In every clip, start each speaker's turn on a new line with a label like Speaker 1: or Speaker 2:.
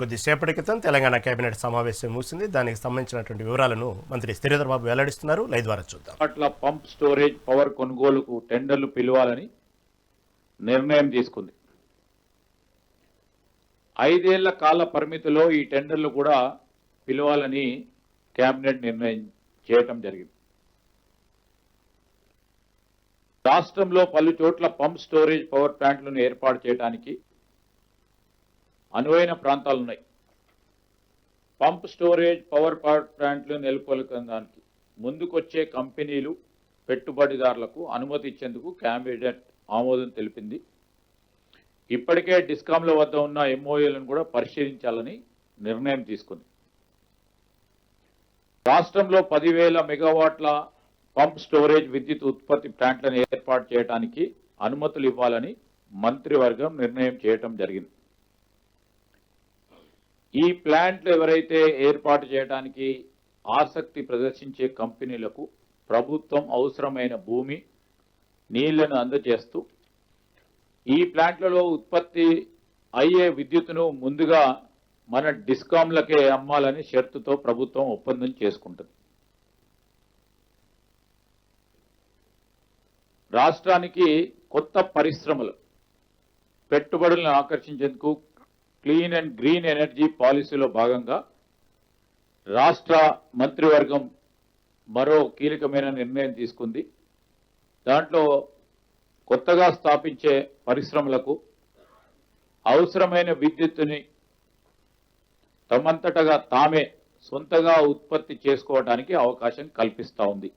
Speaker 1: కొద్దిసేపటి క్రితం తెలంగాణ కేబినెట్ సమావేశం ముగిసింది. దానికి సంబంధించినటువంటి వివరాలను మంత్రి శ్రీధర్ బాబు వెల్లడిస్తున్నారు. లైవ్ ద్వారా చూద్దాం.
Speaker 2: పట్ల పంప్ స్టోరేజ్ పవర్ కొనుగోలుకు టెండర్లు పిలవాలని నిర్ణయం తీసుకుంది. ఐదేళ్ళ కాల పరిమితిలో ఈ టెండర్లు కూడా పిలవాలని కేబినెట్ నిర్ణయం చేయటం జరిగింది. రాష్ట్రంలో పలు చోట్ల పంప్ స్టోరేజ్ పవర్ ప్లాంట్లను ఏర్పాటు చేయడానికి అనువైన ప్రాంతాలు ఉన్నాయి పంప్ స్టోరేజ్ పవర్ ప్లాంట్లు నెలకొల్పడానికి ముందుకొచ్చే కంపెనీలు పెట్టుబడిదారులకు అనుమతి ఇచ్చేందుకు క్యాబినెట్ ఆమోదం తెలిపింది. ఇప్పటికే డిస్కాంల వద్ద ఉన్న ఎంఓఏలను కూడా పరిశీలించాలని నిర్ణయం తీసుకుంది. రాష్ట్రంలో పదివేల మెగావాట్ల పంప్ స్టోరేజ్ విద్యుత్ ఉత్పత్తి ప్లాంట్లను ఏర్పాటు చేయడానికి అనుమతులు ఇవ్వాలని మంత్రివర్గం నిర్ణయం చేయటం జరిగింది. ఈ ప్లాంట్లు ఎవరైతే ఏర్పాటు చేయడానికి ఆసక్తి ప్రదర్శించే కంపెనీలకు ప్రభుత్వం అవసరమైన భూమి నీళ్ళను అందజేస్తూ ఈ ప్లాంట్లలో ఉత్పత్తి అయ్యే విద్యుత్తును ముందుగా మన డిస్కాంలకే అమ్మాలని షరతుతో ప్రభుత్వం ఒప్పందం చేసుకుంటుంది. రాష్ట్రానికి కొత్త పరిశ్రమలు పెట్టుబడులను ఆకర్షించేందుకు క్లీన్ అండ్ గ్రీన్ ఎనర్జీ పాలసీలో భాగంగా రాష్ట్ర మంత్రివర్గం మరో కీలకమైన నిర్ణయం తీసుకుంది. దాంట్లో కొత్తగా స్థాపించే పరిశ్రమలకు అవసరమైన విద్యుత్తుని తమంతటగా తామే సొంతగా ఉత్పత్తి చేసుకోవడానికి అవకాశం కల్పిస్తూ ఉంది.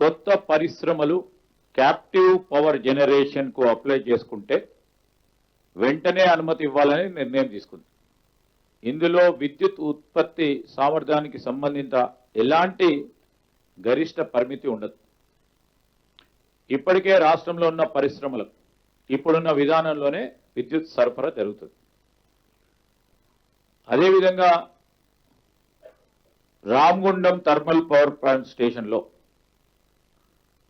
Speaker 2: కొత్త పరిశ్రమలు క్యాప్టివ్ పవర్ జనరేషన్కు అప్లై చేసుకుంటే వెంటనే అనుమతి ఇవ్వాలని నిర్ణయం తీసుకుంది. ఇందులో విద్యుత్ ఉత్పత్తి సామర్థ్యానికి సంబంధిత ఎలాంటి గరిష్ట పరిమితి ఉండదు. ఇప్పటికే రాష్ట్రంలో ఉన్న పరిశ్రమలకు ఇప్పుడున్న విధానంలోనే విద్యుత్ సరఫరా జరుగుతుంది. అదేవిధంగా రామగుండం థర్మల్ పవర్ ప్లాంట్ స్టేషన్లో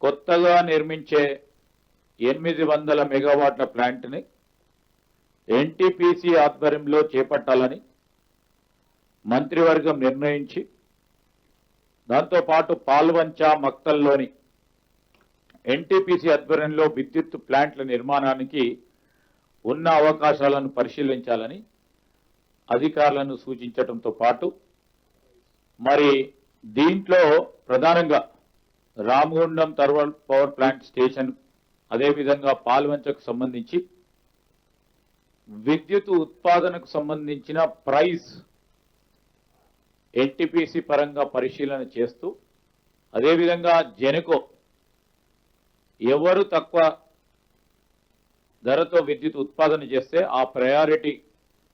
Speaker 2: కొత్తగా నిర్మించే ఎనిమిది వందల మెగావాట్ల ప్లాంట్ని ఎన్టీపీసీ ఆధ్వర్యంలో చేపట్టాలని మంత్రివర్గం నిర్ణయించి దాంతోపాటు పాల్వంచ మక్తల్లోని ఎన్టీపీసీ ఆధ్వర్యంలో విద్యుత్ ప్లాంట్ల నిర్మాణానికి ఉన్న అవకాశాలను పరిశీలించాలని అధికారులను సూచించడంతో పాటు మరి దీంట్లో ప్రధానంగా Ramagundam thermal power plant station అదేవిధంగా పాల్వంచకు సంబంధించి విద్యుత్ ఉత్పాదనకు సంబంధించిన ప్రైస్ ఎన్టీపీసీ పరంగా పరిశీలన చేస్తూ అదేవిధంగా జెనకో ఎవరు తక్కువ ధరతో విద్యుత్ ఉత్పాదన చేస్తే ఆ ప్రయారిటీ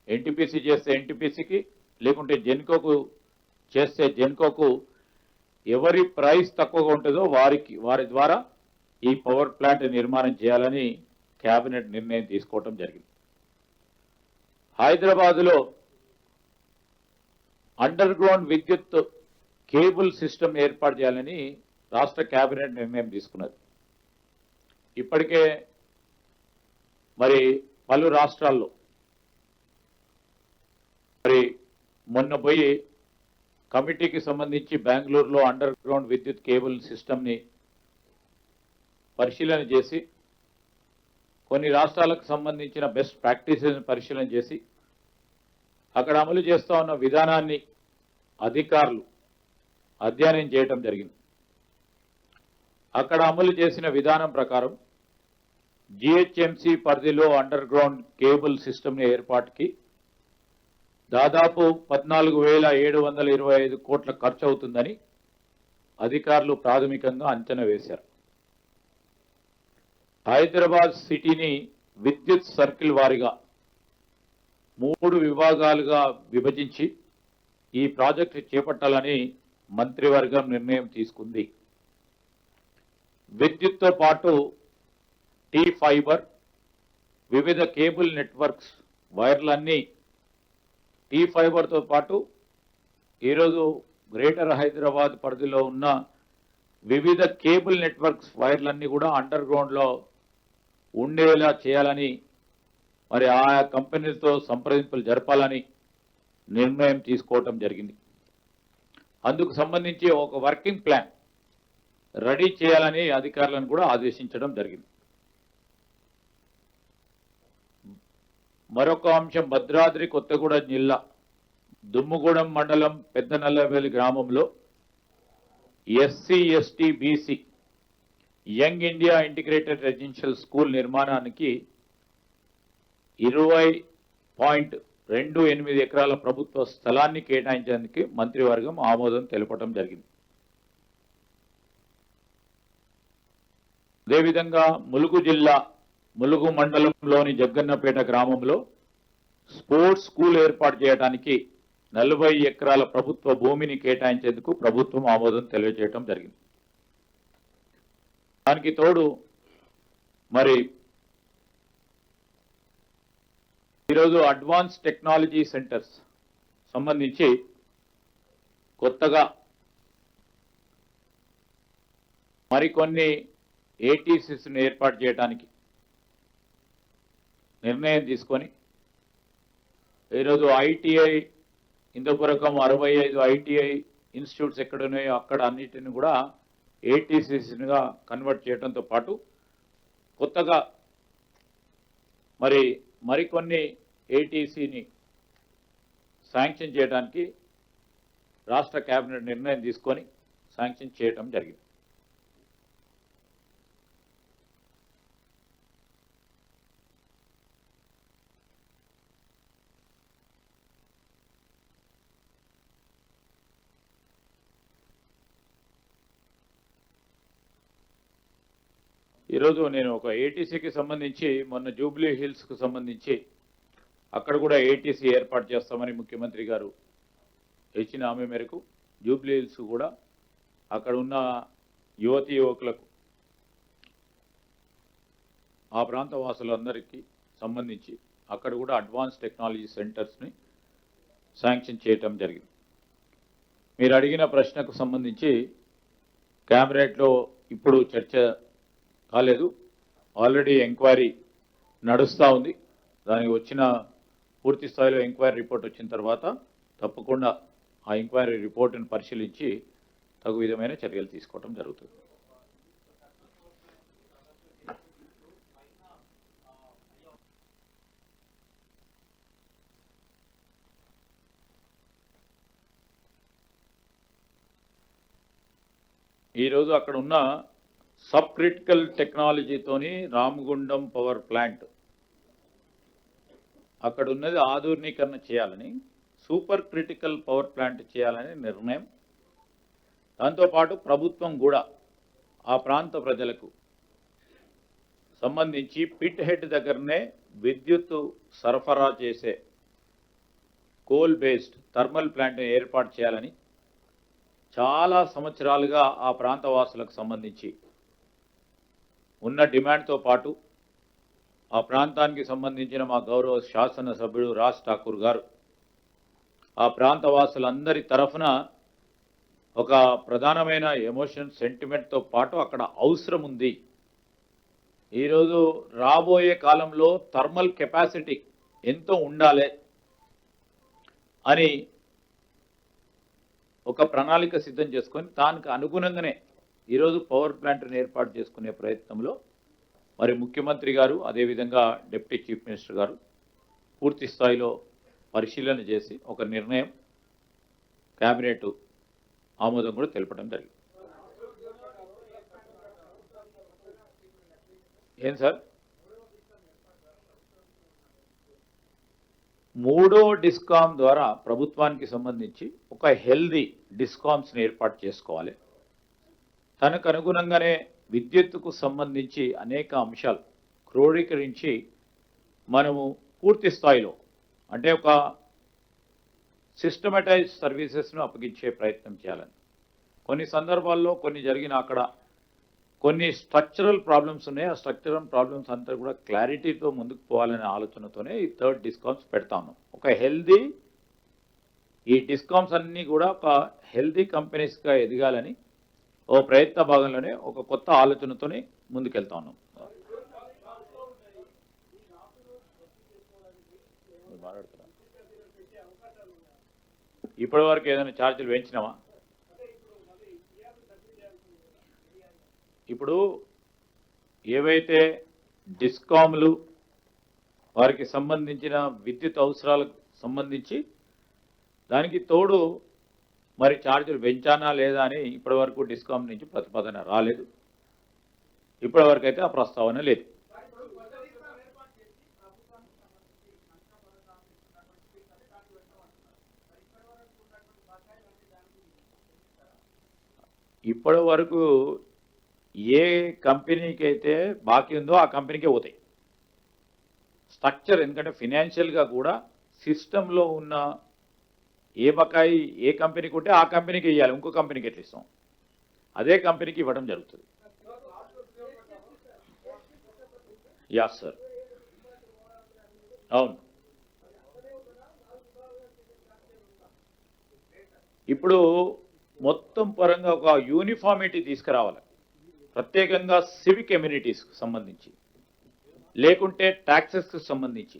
Speaker 2: ఎన్టీపీసీ చేస్తే ఎన్టీపీసీకి లేకుంటే జెన్కోకు చేస్తే జెన్కోకు ఎవరి ప్రైస్ తక్కువగా ఉంటుందో వారికి వారి ద్వారా ఈ పవర్ ప్లాంట్ నిర్మాణం చేయాలని కేబినెట్ నిర్ణయం తీసుకోవటం జరిగింది. హైదరాబాదులో అండర్ గ్రౌండ్ విద్యుత్ కేబుల్ సిస్టమ్ ఏర్పాటు చేయాలని రాష్ట్ర కేబినెట్ నిర్ణయం తీసుకున్నది. ఇప్పటికే మరి పలు రాష్ట్రాల్లో మరి మొన్న పోయి కమిటీకి సంబంధించి బెంగళూరులో అండర్ గ్రౌండ్ విద్యుత్ కేబుల్ సిస్టమ్ని పరిశీలన చేసి కొన్ని రాష్ట్రాలకు సంబంధించిన బెస్ట్ ప్రాక్టీసెస్ పరిశీలన చేసి అక్కడ అమలు చేస్తూ ఉన్న విధానాన్ని అధికారులు అధ్యయనం చేయటం జరిగింది. అక్కడ అమలు చేసిన విధానం ప్రకారం జిహెచ్ఎంసి పరిధిలో అండర్ గ్రౌండ్ కేబుల్ సిస్టమ్ని ఏర్పాటుకి దాదాపు పద్నాలుగు వేల ఏడు వందల ఇరవై ఐదు కోట్ల ఖర్చు అవుతుందని అధికారులు ప్రాథమికంగా అంచనా వేశారు. హైదరాబాద్ సిటీని విద్యుత్ సర్కిల్ వారిగా మూడు విభాగాలుగా విభజించి ఈ ప్రాజెక్టు చేపట్టాలని మంత్రివర్గం నిర్ణయం తీసుకుంది. విద్యుత్తో పాటు టీ ఫైబర్ వివిధ కేబుల్ నెట్వర్క్స్ వైర్లన్నీ టీ ఫైబర్తో పాటు ఈరోజు గ్రేటర్ హైదరాబాద్ పరిధిలో ఉన్న వివిధ కేబుల్ నెట్వర్క్స్ వైర్లన్నీ కూడా అండర్ గ్రౌండ్లో ఉండేలా చేయాలని మరి ఆ కంపెనీలతో సంప్రదింపులు జరపాలని నిర్ణయం తీసుకోవటం జరిగింది. అందుకు సంబంధించి ఒక వర్కింగ్ ప్లాన్ రెడీ చేయాలని అధికారులను కూడా ఆదేశించడం జరిగింది. మరొక అంశం భద్రాద్రి కొత్తగూడెం జిల్లా దుమ్ముగూడెం మండలం పెద్ద నల్లవేలి గ్రామంలో SC ST BC young India integrated residential school నిర్మాణానికి ఇరవై పాయింట్ రెండు ఎనిమిది ఎకరాల ప్రభుత్వ స్థలాన్ని కేటాయించడానికి మంత్రివర్గం ఆమోదం తెలపడం జరిగింది. అదేవిధంగా ములుగు జిల్లా ములుగు మండలంలోని జగ్గన్నపేట గ్రామంలో స్పోర్ట్స్ స్కూల్ ఏర్పాటు చేయడానికి నలభై ఎకరాల ప్రభుత్వ భూమిని కేటాయించేందుకు ప్రభుత్వం ఆమోదం తెలియజేయడం జరిగింది. దానికి తోడు మరి ఈరోజు అడ్వాన్స్ టెక్నాలజీ సెంటర్స్ సంబంధించి కొత్తగా మరికొన్ని ఏటీసీస్ను ఏర్పాటు చేయడానికి నిర్ణయం తీసుకొని ఈరోజు ఐటీఐ ఇందుపురకం అరవై ఐదు ఐటీఐ ఇన్స్టిట్యూట్స్ ఎక్కడ ఉన్నాయో అక్కడ అన్నిటిని కూడా ఏటీసీసీగా కన్వర్ట్ చేయడంతో పాటు కొత్తగా మరి మరికొన్ని ఏటీసీని శాంక్షన్ చేయడానికి రాష్ట్ర కేబినెట్ నిర్ణయం తీసుకొని శాంక్షన్ చేయడం జరిగింది. ఈరోజు నేను ఒక ఏటీసీకి సంబంధించి మొన్న జూబ్లీ హిల్స్కు సంబంధించి అక్కడ కూడా ఏటీసీ ఏర్పాటు చేస్తామని ముఖ్యమంత్రి గారు ఇచ్చిన హామీ మేరకు జూబ్లీ హిల్స్ కూడా అక్కడ ఉన్న యువతి యువకులకు ఆ ప్రాంత వాసులందరికీ సంబంధించి అక్కడ కూడా అడ్వాన్స్ టెక్నాలజీ సెంటర్స్ని శాంక్షన్ చేయటం జరిగింది. మీరు అడిగిన ప్రశ్నకు సంబంధించి క్యాబినెట్లో ఇప్పుడు చర్చ కాలేదు ఆల్రెడీ ఎంక్వైరీ నడుస్తూ ఉంది. దానికి వచ్చిన పూర్తి స్థాయిలో ఎంక్వైరీ రిపోర్ట్ వచ్చిన తర్వాత తప్పకుండా ఆ ఎంక్వైరీ రిపోర్ట్ను పరిశీలించి తగు విధమైన చర్యలు తీసుకోవడం జరుగుతుంది. ఈరోజు అక్కడ ఉన్న సబ్ క్రిటికల్ టెక్నాలజీతోని రామగుండం పవర్ ప్లాంట్ అక్కడ ఉన్నది ఆధునీకరణ చేయాలని సూపర్ క్రిటికల్ పవర్ ప్లాంట్ చేయాలని నిర్ణయం. దాంతోపాటు ప్రభుత్వం కూడా ఆ ప్రాంత ప్రజలకు సంబంధించి పిట్ హెడ్ దగ్గరనే విద్యుత్ సరఫరా చేసే కోల్ బేస్డ్ థర్మల్ ప్లాంట్ను ఏర్పాటు చేయాలని చాలా సంవత్సరాలుగా ఆ ప్రాంత వాసులకు సంబంధించి ఉన్న డిమాండ్తో పాటు ఆ ప్రాంతానికి సంబంధించిన మా గౌరవ శాసనసభ్యుడు రాజ్ ఠాకూర్ గారు ఆ ప్రాంత వాసులందరి తరఫున ఒక ప్రధానమైన ఎమోషన్ సెంటిమెంట్తో పాటు అక్కడ అవసరం ఉంది. ఈరోజు రాబోయే కాలంలో థర్మల్ కెపాసిటీ ఎంతో ఉండాలి అని ఒక ప్రణాళిక సిద్ధం చేసుకొని దానికి అనుగుణంగానే ఈరోజు పవర్ ప్లాంట్ని ఏర్పాటు చేసుకునే ప్రయత్నంలో మరి ముఖ్యమంత్రి గారు అదేవిధంగా డిప్యూటీ చీఫ్ మినిస్టర్ గారు పూర్తి స్థాయిలో పరిశీలన చేసి ఒక నిర్ణయం కేబినెట్ ఆమోదం కూడా తెలపడం జరిగింది. ఏం సార్? మూడో డిస్కామ్ ద్వారా ప్రభుత్వానికి సంబంధించి ఒక హెల్దీ డిస్కామ్స్ని ఏర్పాటు చేసుకోవాలి. తనకు అనుగుణంగానే విద్యుత్తుకు సంబంధించి అనేక అంశాలు క్రోడీకరించి మనము పూర్తి స్థాయిలో అంటే ఒక సిస్టమటైజ్ సర్వీసెస్ను అప్పగించే ప్రయత్నం చేయాలని. కొన్ని సందర్భాల్లో కొన్ని జరిగిన అక్కడ కొన్ని స్ట్రక్చరల్ ప్రాబ్లమ్స్ ఉన్నాయి. ఆ స్ట్రక్చరల్ ప్రాబ్లమ్స్ అంతా కూడా క్లారిటీతో ముందుకు పోవాలనే ఆలోచనతోనే ఈ థర్డ్ డిస్కౌంట్స్ పెడతాను ఒక హెల్దీ ఈ డిస్కౌంట్స్ అన్నీ కూడా ఒక హెల్దీ కంపెనీస్గా ఎదగాలని ఓ ప్రయత్న భాగంలోనే ఒక కొత్త ఆలోచనతోనే ముందుకెళ్తా ఉన్నాం. ఇప్పటి వరకు ఏదైనా ఛార్జీలు పెంచినావా ఇప్పుడు ఏవైతే డిస్కామ్లు వారికి సంబంధించిన విద్యుత్ అవసరాలకు సంబంధించి దానికి తోడు మరి ఛార్జీలు పెంచానా లేదా అని ఇప్పటివరకు డిస్కామ్ నుంచి ప్రతిపాదన రాలేదు. ఇప్పటివరకైతే అయితే ఆ ప్రస్తావన లేదు. ఇప్పటి వరకు ఏ కంపెనీకి అయితే బాకీ ఉందో ఆ కంపెనీకే పోతాయి. స్ట్రక్చర్ ఎందుకంటే ఫినాన్షియల్గా కూడా సిస్టంలో ఉన్న ఏ బకాయి ఏ కంపెనీకి ఉంటే ఆ కంపెనీకి ఇవ్వాలి ఇంకో కంపెనీకి ఎట్లా ఇస్తాం? అదే కంపెనీకి ఇవ్వడం జరుగుతుంది. Yeah sir. అవును. ఇప్పుడు మొత్తం పరంగా ఒక యూనిఫామిటీ తీసుకురావాలి. ప్రత్యేకంగా సివిక్ ఎమ్యూనిటీస్కి సంబంధించి. లేకుంటే ట్యాక్సెస్కి సంబంధించి.